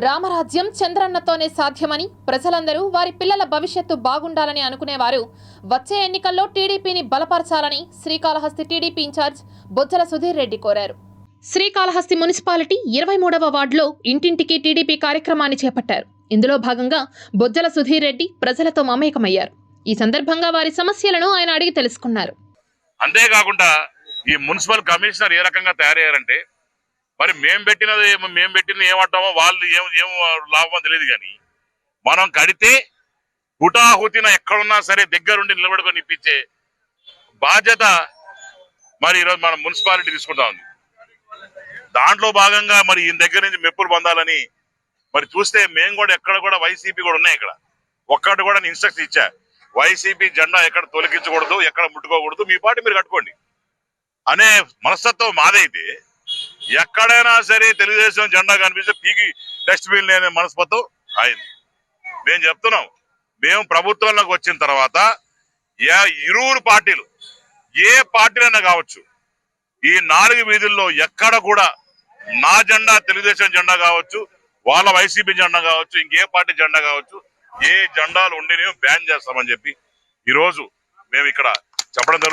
రామరాజ్యం చంద్రన్నతోనే సాధ్యమని ప్రజలందరూ వారి పిల్లల భవిష్యత్తు బాగుండాలని అనుకునేవారు. వచ్చే ఎన్నికల్లో టీడీపీని బలపరచాలని శ్రీకాళహస్తి టీడీపీ ఇన్ఛార్జ్ బొజ్జల సుధీర్ రెడ్డి కోరారు. శ్రీకాళహస్తి మున్సిపాలిటీ ఇరవై మూడవ వార్డులో ఇంటింటికి టీడీపీ కార్యక్రమాన్ని చేపట్టారు. ఇందులో భాగంగా బొజ్జల సుధీర్ రెడ్డి ప్రజలతో మమేకమయ్యారు. ఈ సందర్భంగా వారి సమస్యలను ఆయన అడిగి తెలుసుకున్నారు. అంతేకాకుండా ఈ మున్సిపల్ కమిషనర్ ఏ రకంగా తయారయ్యారంటే మరి మేము పెట్టినది మేము పెట్టింది ఏమంటామో వాళ్ళు ఏం ఏం లాభమో తెలియదు కానీ మనం కడితే హుటాహుతిన ఎక్కడున్నా సరే దగ్గరుండి నిలబడుకొని ఇప్పించే బాధ్యత మరి ఈరోజు మన మున్సిపాలిటీ తీసుకుంటా ఉంది. దాంట్లో భాగంగా మరి ఈయన దగ్గర నుంచి మెప్పులు పొందాలని మరి చూస్తే మేము కూడా ఎక్కడ కూడా వైసీపీ కూడా ఉన్నాయి ఇక్కడ. ఒక్కటి కూడా ఇన్స్ట్రక్షన్ ఇచ్చా. వైసీపీ జెండా ఎక్కడ తొలగించకూడదు ఎక్కడ ముట్టుకోకూడదు మీ పాటి మీరు కట్టుకోండి. అనే మనస్తత్వం మాదైతే ఎక్కడైనా సరే తెలుగుదేశం జెండా కనిపిస్తే పీకి డస్ట్బిన్ లేని మనస్పత్తు అయింది. మేము చెప్తున్నాం మేము ప్రభుత్వంలోకి వచ్చిన తర్వాత ఏ- ఇరువురు పార్టీలు ఏ పార్టీలైనా కావచ్చు ఈ నాలుగు వీధుల్లో ఎక్కడ కూడా నా జెండా తెలుగుదేశం జెండా కావచ్చు వాళ్ళ వైసీపీ జెండా కావచ్చు ఇంకే పార్టీ జెండా కావచ్చు ఏ జెండాలు ఉండి బ్యాన్ చేస్తామని చెప్పి ఈ రోజు మేము ఇక్కడ చెప్పడం జరుగుతుంది.